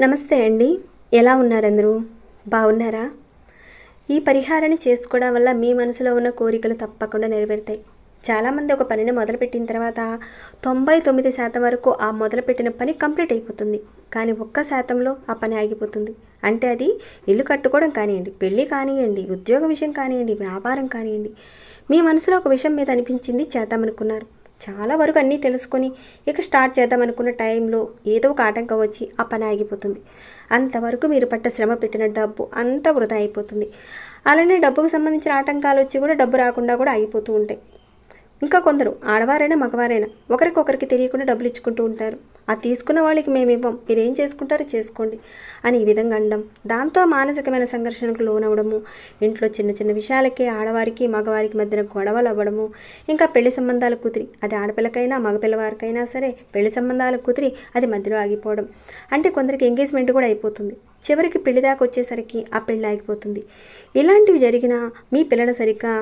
నమస్తే అండి. ఎలా ఉన్నారందరూ? బాగున్నారా? ఈ పరిహారాన్ని చేసుకోవడం వల్ల మీ మనసులో ఉన్న కోరికలు తప్పకుండా నెరవేరుతాయి. చాలామంది ఒక పనిని మొదలుపెట్టిన తర్వాత తొంభై తొమ్మిది శాతం వరకు ఆ మొదలుపెట్టిన పని కంప్లీట్ అయిపోతుంది. కానీ ఒక్క శాతంలో ఆ పని ఆగిపోతుంది. అంటే అది ఇల్లు కట్టుకోవడం కానివ్వండి పెళ్ళి కానివ్వండి ఉద్యోగ విషయం కానివ్వండి వ్యాపారం కానివ్వండి. మీ మనసులో ఒక విషయం మీద అనిపించింది చేద్దామనుకున్నారు. చాలా వరకు అన్నీ తెలుసుకొని ఇక స్టార్ట్ చేద్దామనుకున్న టైంలో ఏదో ఒక ఆటంకం వచ్చి ఆ పని ఆగిపోతుంది. అంతవరకు మీరు పట్ట శ్రమ పెట్టిన డబ్బు అంతా వృధా అయిపోతుంది. అలానే డబ్బుకు సంబంధించిన ఆటంకాలు వచ్చి కూడా డబ్బు రాకుండా కూడా ఆగిపోతూ ఉంటాయి. ఇంకా కొందరు ఆడవారైనా మగవారైనా ఒకరికొకరికి తెలియకుండా డబ్బులు ఇచ్చుకుంటూ ఉంటారు. ఆ తీసుకున్న వాళ్ళకి మేము ఇవ్వం. మీరేం చేసుకుంటారో చేసుకోండి అని ఈ విధంగా అనడం. దాంతో మానసికమైన సంఘర్షణకు లోనవ్వడము ఇంట్లో చిన్న చిన్న విషయాలకే ఆడవారికి మగవారికి మధ్యన గొడవలు అవ్వడము ఇంకా పెళ్ళి సంబంధాలు కుదిరి అది ఆడపిల్లకైనా మగపిల్లవారికైనా సరే పెళ్ళి సంబంధాలు కుదిరి అది మధ్యలో ఆగిపోవడం. అంటే కొందరికి ఎంగేజ్మెంట్ కూడా అయిపోతుంది. చివరికి పెళ్ళి దాకా వచ్చేసరికి ఆ పెళ్ళి ఆగిపోతుంది. ఇలాంటివి జరిగినా మీ పిల్లలు సరిగ్గా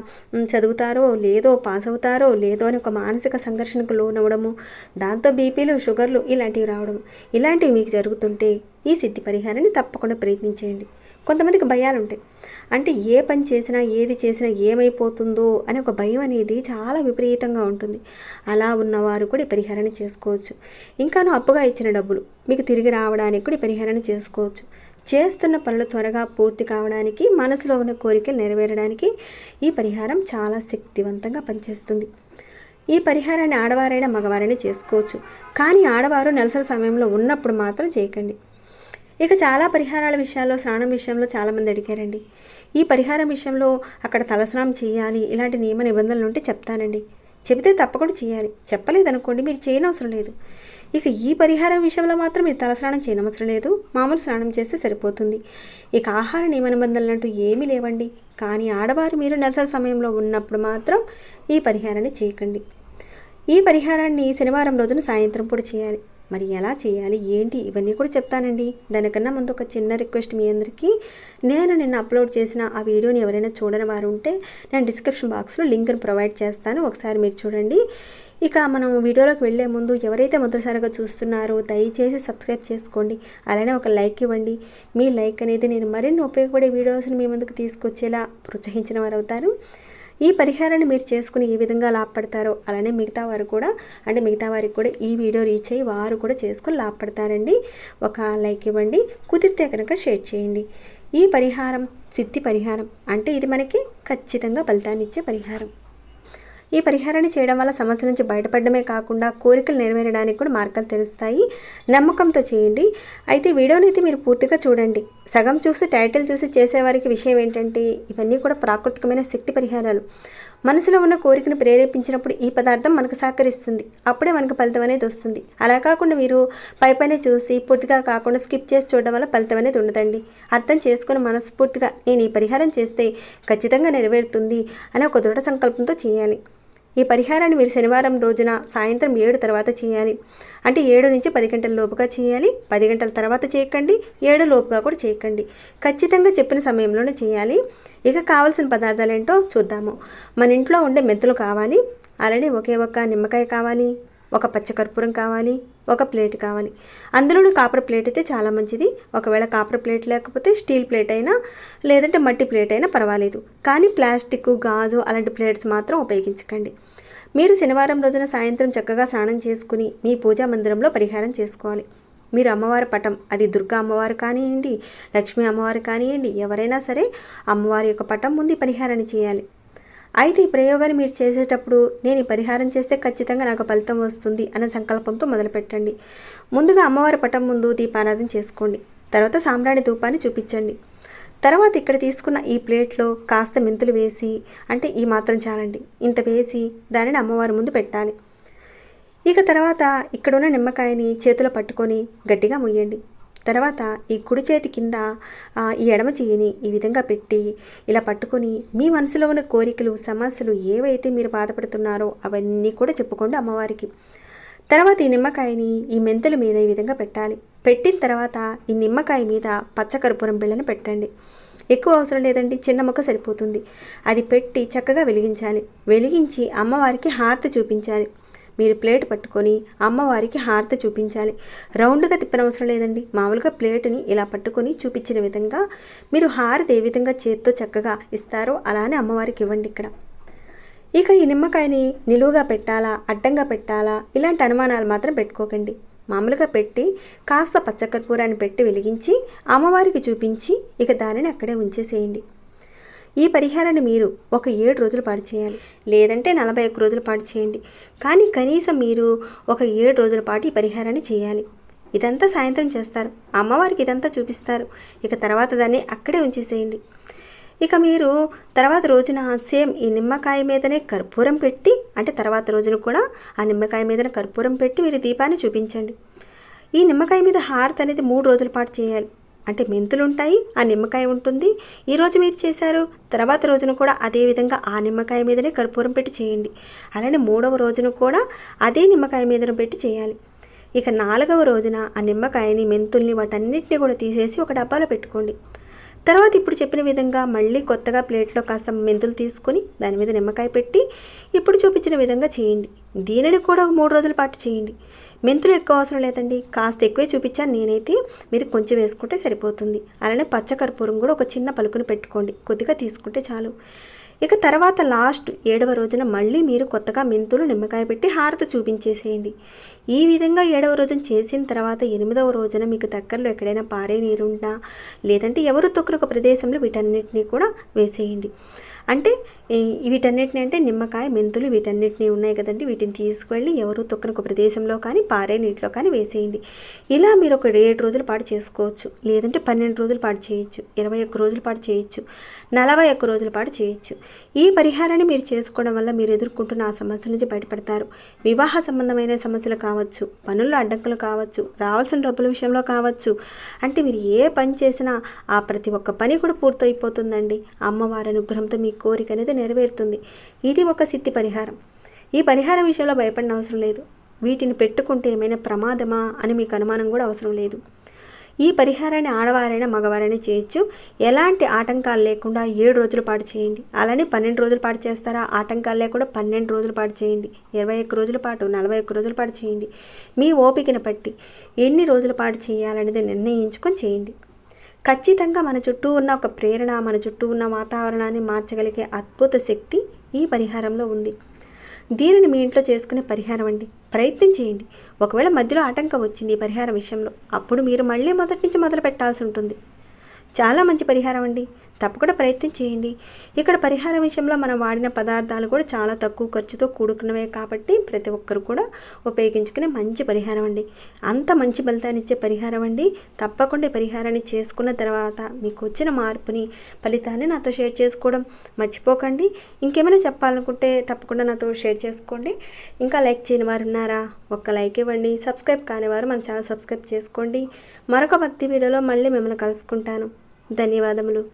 చదువుతారో లేదో పాస్ అవుతారో లేదో అని ఒక మానసిక సంఘర్షణకు లోనవ్వడము దాంతో బీపీలు షుగర్లు ఇలాంటివి రావడం ఇలాంటివి మీకు జరుగుతుంటే ఈ సిద్ధి పరిహారాన్ని తప్పకుండా ప్రయత్నించేయండి. కొంతమందికి భయాలు ఉంటాయి. అంటే ఏ పని చేసినా ఏది చేసినా ఏమైపోతుందో అనే ఒక భయం అనేది చాలా విపరీతంగా ఉంటుంది. అలా ఉన్నవారు కూడా పరిహారాన్ని చేసుకోవచ్చు. ఇంకాను అప్పుగా ఇచ్చిన డబ్బులు మీకు తిరిగి రావడానికి కూడా ఈ పరిహారాన్ని చేసుకోవచ్చు. చేస్తున్న పనులు త్వరగా పూర్తి కావడానికి మనసులో ఉన్న కోరికలు నెరవేరడానికి ఈ పరిహారం చాలా శక్తివంతంగా పనిచేస్తుంది. ఈ పరిహారాన్ని ఆడవారైనా మగవారైనా చేసుకోవచ్చు. కానీ ఆడవారు నెలసరి సమయంలో ఉన్నప్పుడు మాత్రం చేయకండి. ఇక చాలా పరిహారాల విషయాల్లో స్నానం విషయంలో చాలామంది అడిగారండి. ఈ పరిహారం విషయంలో అక్కడ తలస్నానం చేయాలి ఇలాంటి నియమ నిబంధనలు ఉంటే చెప్తానండి. చెబితే తప్పకుండా చేయాలి. చెప్పలేదనుకోండి మీరు చేయనవసరం లేదు. ఇక ఈ పరిహారం విషయంలో మాత్రం మీరు తలస్నానం చేయనవసరం లేదు. మామూలు స్నానం చేస్తే సరిపోతుంది. ఇక ఆహార నియమ నిబంధనలు అంటూ ఏమీ లేవండి. కానీ ఆడవారు మీరు నెలసరి సమయంలో ఉన్నప్పుడు మాత్రం ఈ పరిహారాన్ని చేయకండి. ఈ పరిహారాన్ని శనివారం రోజున సాయంత్రం పూట చేయాలి. మరి ఎలా చేయాలి? ఏంటి? ఇవన్నీ కూడా చెప్తానండి. దానికన్నా ముందు ఒక చిన్న రిక్వెస్ట్ మీ అందరికీ. నేను నిన్న అప్లోడ్ చేసిన ఆ వీడియోని ఎవరైనా చూడని వారు ఉంటే నేను డిస్క్రిప్షన్ బాక్స్లో లింక్ను ప్రొవైడ్ చేస్తాను. ఒకసారి మీరు చూడండి. ఇక మనం వీడియోలోకి వెళ్ళే ముందు ఎవరైతే మొదటిసారిగా చూస్తున్నారో దయచేసి సబ్స్క్రైబ్ చేసుకోండి. అలానే ఒక లైక్ ఇవ్వండి. మీ లైక్ అనేది నేను మరిన్ని ఉపయోగపడే వీడియోస్ని మీ ముందుకు తీసుకొచ్చేలా ప్రోత్సహించిన వారు అవుతారు ఈ పరిహారాన్ని మీరు చేసుకుని ఏ విధంగా లాభపడతారో అలానే మిగతా వారు కూడా అంటే మిగతా వారికి కూడా ఈ వీడియో రీచ్ అయ్యి వారు కూడా చేసుకుని లాభపడతారండి. ఒక లైక్ ఇవ్వండి. కుదిరితే కనుక షేర్ చేయండి. ఈ పరిహారం సిద్ధి పరిహారం అంటే ఇది మనకి ఖచ్చితంగా ఫలితాన్ని ఇచ్చే పరిహారం. ఈ పరిహారాన్ని చేయడం వల్ల సమస్య నుంచి బయటపడడమే కాకుండా కోరికలు నెరవేరడానికి కూడా మార్గాలు తెలుస్తాయి. నమ్మకంతో చేయండి. అయితే వీడియోని అయితే మీరు పూర్తిగా చూడండి. సగం చూసి టైటిల్ చూసి చేసేవారికి విషయం ఏంటంటే ఇవన్నీ కూడా ప్రాకృతికమైన శక్తి పరిహారాలు. మనసులో ఉన్న కోరికను ప్రేరేపించినప్పుడు ఈ పదార్థం మనకు సహకరిస్తుంది. అప్పుడే మనకు ఫలితం అనేది వస్తుంది. అలా కాకుండా మీరు పైపైనే చూసి పూర్తిగా కాకుండా స్కిప్ చేసి చూడడం వల్ల ఫలితం అనేది ఉండదండి. అర్థం చేసుకుని మనస్ఫూర్తిగా నేను ఈ పరిహారం చేస్తే ఖచ్చితంగా నెరవేరుతుంది అనే ఒక దృఢ సంకల్పంతో చేయాలి. ఈ పరిహారాన్ని మీరు శనివారం రోజున సాయంత్రం ఏడు తర్వాత చేయాలి. అంటే ఏడు నుంచి పది గంటల లోపుగా చేయాలి. పది గంటల తర్వాత చేయకండి. ఏడు లోపుగా కూడా చేయకండి. ఖచ్చితంగా చెప్పిన సమయంలోనే చేయాలి. ఇక కావాల్సిన పదార్థాలు ఏంటో చూద్దాము. మన ఇంట్లో ఉండే మెంతులు కావాలి. అలానే ఒకే ఒక్క నిమ్మకాయ కావాలి. ఒక పచ్చకర్పూరం కావాలి. ఒక ప్లేట్ కావాలి. అందులోనూ కాపర్ ప్లేట్ అయితే చాలా మంచిది. ఒకవేళ కాపర్ ప్లేట్ లేకపోతే స్టీల్ ప్లేట్ అయినా లేదంటే మట్టి ప్లేట్ అయినా పర్వాలేదు. కానీ ప్లాస్టిక్ గాజు అలాంటి ప్లేట్స్ మాత్రం ఉపయోగించకండి. మీరు శనివారం రోజున సాయంత్రం చక్కగా స్నానం చేసుకుని మీ పూజా మందిరంలో పరిహారం చేసుకోవాలి. మీరు అమ్మవారి పటం అది దుర్గా అమ్మవారు కానివ్వండి లక్ష్మీ అమ్మవారు కానివ్వండి ఎవరైనా సరే అమ్మవారి యొక్క పటం ముందు పరిహారాన్ని చేయాలి. అయితే ఈ ప్రయోగాన్ని మీరు చేసేటప్పుడు నేను ఈ పరిహారం చేస్తే ఖచ్చితంగా నాకు ఫలితం వస్తుంది అనే సంకల్పంతో మొదలుపెట్టండి. ముందుగా అమ్మవారి పటం ముందు దీపారాధన చేసుకోండి. తర్వాత సాంబ్రాణి ధూపాన్ని చూపించండి. తర్వాత ఇక్కడ తీసుకున్న ఈ ప్లేట్లో కాస్త మెంతులు వేసి అంటే ఈ మాత్రం చాలండి. ఇంత వేసి దానిని అమ్మవారి ముందు పెట్టాలి. ఇక తర్వాత ఇక్కడున్న నిమ్మకాయని చేతిలో పట్టుకొని గట్టిగా ముయ్యండి. తర్వాత ఈ కుడి చేతి కింద ఈ ఎడమ చెయ్యిని ఈ విధంగా పెట్టి ఇలా పట్టుకొని మీ మనసులో ఉన్న కోరికలు సమస్యలు ఏవైతే మీరు బాధపడుతున్నారో అవన్నీ కూడా చెప్పుకోండి అమ్మవారికి. తర్వాత ఈ నిమ్మకాయని ఈ మెంతుల మీద ఈ విధంగా పెట్టాలి. పెట్టిన తర్వాత ఈ నిమ్మకాయ మీద పచ్చకర్పూరం బిళ్ళను పెట్టండి. ఎక్కువ అవసరం లేదండి చిన్న మొక్క సరిపోతుంది. అది పెట్టి చక్కగా వెలిగించాలి. వెలిగించి అమ్మవారికి హారతి చూపించాలి. మీరు ప్లేట్ పట్టుకొని అమ్మవారికి హారతి చూపించాలి. రౌండ్గా తిప్పనవసరం లేదండి. మామూలుగా ప్లేటుని ఇలా పట్టుకొని చూపించిన విధంగా మీరు హారతి ఏ విధంగా చేత్తో చక్కగా ఇస్తారో అలానే అమ్మవారికి ఇవ్వండి ఇక్కడ. ఇక ఈ నిమ్మకాయని నిలువుగా పెట్టాలా అడ్డంగా పెట్టాలా ఇలాంటి అనుమానాలు మాత్రం పెట్టుకోకండి. మామూలుగా పెట్టి కాస్త పచ్చకర్పూరాన్ని పెట్టి వెలిగించి అమ్మవారికి చూపించి ఇక దానిని అక్కడే ఉంచేసేయండి. ఈ పరిహారాన్ని మీరు ఒక ఏడు రోజుల పాటు చేయాలి. లేదంటే నలభై ఒక్క రోజుల పాటు చేయండి. కానీ కనీసం మీరు ఒక ఏడు రోజుల పాటు ఈ పరిహారాన్ని చేయాలి. ఇదంతా సాయంత్రం చేస్తారు. అమ్మవారికి ఇదంతా చూపిస్తారు. ఇక తర్వాత దాన్ని అక్కడే ఉంచేసేయండి. ఇక మీరు తర్వాత రోజున సేమ్ ఈ నిమ్మకాయ మీదనే కర్పూరం పెట్టి అంటే తర్వాత రోజున కూడా ఆ నిమ్మకాయ మీదనే కర్పూరం పెట్టి మీరు దీపాన్ని చూపించండి. ఈ నిమ్మకాయ మీద హారతి అనేది మూడు రోజుల పాటు చేయాలి. అంటే మెంతులు ఉంటాయి ఆ నిమ్మకాయ ఉంటుంది. ఈరోజు మీరు చేశారు తర్వాత రోజున కూడా అదే విధంగా ఆ నిమ్మకాయ మీదనే కర్పూరం పెట్టి చేయండి. అలానే మూడవ రోజున కూడా అదే నిమ్మకాయ మీదన పెట్టి చేయాలి. ఇక నాలుగవ రోజున ఆ నిమ్మకాయని మెంతుల్ని వాటన్నిటిని కూడా తీసేసి ఒక డబ్బాలో పెట్టుకోండి. తర్వాత ఇప్పుడు చెప్పిన విధంగా మళ్ళీ కొత్తగా ప్లేట్లో కాస్త మెంతులు తీసుకొని దాని మీద నిమ్మకాయ పెట్టి ఇప్పుడు చూపించిన విధంగా చేయండి. దీనిని కూడా ఒక మూడు రోజుల పాటు చేయండి. మెంతులు ఎక్కువ అవసరం లేదండి. కాస్త ఎక్కువే చూపించాను నేనైతే. మీరు కొంచెం వేసుకుంటే సరిపోతుంది. అలానే పచ్చకర్పూరం కూడా ఒక చిన్న పలుకుని పెట్టుకోండి. కొద్దిగా తీసుకుంటే చాలు. ఇక తర్వాత లాస్ట్ ఏడవ రోజున మళ్ళీ మీరు కొత్తగా మెంతులు నిమ్మకాయ పెట్టి హారతి చూపించేసేయండి. ఈ విధంగా ఏడవ రోజున చేసిన తర్వాత ఎనిమిదవ రోజున మీకు దగ్గరలో ఎక్కడైనా పారే నీరుంటా లేదంటే ఎవరు తొక్కరు ఒక ప్రదేశంలో వీటన్నిటిని కూడా వేసేయండి. అంటే వీటన్నిటిని అంటే నిమ్మకాయ మెంతులు వీటన్నిటిని ఉన్నాయి కదండి. వీటిని తీసుకువెళ్ళి ఎవరు తొక్కని ఒక ప్రదేశంలో కానీ పారే నీటిలో కానీ వేసేయండి. ఇలా మీరు ఒక ఏడు రోజుల పాటు చేసుకోవచ్చు. లేదంటే పన్నెండు రోజుల పాటు చేయొచ్చు. ఇరవై ఒక్క రోజుల పాటు చేయొచ్చు. నలభై ఒక్క రోజుల పాటు చేయొచ్చు. ఈ పరిహారాన్ని మీరు చేసుకోవడం వల్ల మీరు ఎదుర్కొంటున్న ఆ సమస్య నుంచి బయటపడతారు. వివాహ సంబంధమైన సమస్యలు కావచ్చు పనుల్లో అడ్డంకులు కావచ్చు రావాల్సిన డబ్బుల విషయంలో కావచ్చు. అంటే మీరు ఏ పని చేసినా ఆ ప్రతి ఒక్క పని కూడా పూర్తయిపోతుందండి. అమ్మవారి అనుగ్రహంతో మీ కోరిక అనేది నెరవేరుతుంది. ఇది ఒక సిద్ధి పరిహారం. ఈ పరిహారం విషయంలో భయపడిన అవసరం లేదు. వీటిని పెట్టుకుంటే ఏమైనా ప్రమాదమా అని మీకు అనుమానం కూడా అవసరం లేదు. ఈ పరిహారాన్ని ఆడవారైనా మగవారైనా చేయొచ్చు. ఎలాంటి ఆటంకాలు లేకుండా ఏడు రోజుల పాటు చేయండి. అలానే పన్నెండు రోజుల పాటు చేస్తారా? ఆటంకాలు లేకుండా పన్నెండు రోజుల పాటు చేయండి. ఇరవై ఒక్క రోజుల పాటు నలభై ఒక్క రోజుల పాటు చేయండి. మీ ఓపికను బట్టి ఎన్ని రోజుల పాటు చేయాలనేది నిర్ణయించుకొని చేయండి. ఖచ్చితంగా మన చుట్టూ ఉన్న ఒక ప్రేరణ మన చుట్టూ ఉన్న వాతావరణాన్ని మార్చగలిగే అద్భుత శక్తి ఈ పరిహారంలో ఉంది. దీనిని మీ ఇంట్లో చేసుకునే పరిహారం అండి. ప్రయత్నం చేయండి. ఒకవేళ మధ్యలో ఆటంకం వచ్చింది ఈ పరిహారం విషయంలో అప్పుడు మీరు మళ్ళీ మొదటి నుంచి మొదలు పెట్టాల్సి ఉంటుంది. చాలా మంచి పరిహారం అండి. తప్పకుండా ప్రయత్నం చేయండి. ఇక్కడ పరిహారం విషయంలో మనం వాడిన పదార్థాలు కూడా చాలా తక్కువ ఖర్చుతో కూడుకున్నవే కాబట్టి ప్రతి ఒక్కరు కూడా ఉపయోగించుకునే మంచి పరిహారం అండి. అంత మంచి ఫలితాన్ని ఇచ్చే పరిహారం అండి. తప్పకుండా పరిహారాన్ని చేసుకున్న తర్వాత మీకు వచ్చిన మార్పుని ఫలితాన్ని నాతో షేర్ చేసుకోవడం మర్చిపోకండి. ఇంకేమైనా చెప్పాలనుకుంటే తప్పకుండా నాతో షేర్ చేసుకోండి. ఇంకా లైక్ చేయని వారు ఉన్నారా? ఒక్క లైక్ ఇవ్వండి. సబ్స్క్రైబ్ కానివారు మన ఛానల్ సబ్స్క్రైబ్ చేసుకోండి. మరొక భక్తి వీడియోలో మళ్ళీ మిమ్మల్ని కలుసుకుంటాను. ధన్యవాదములు.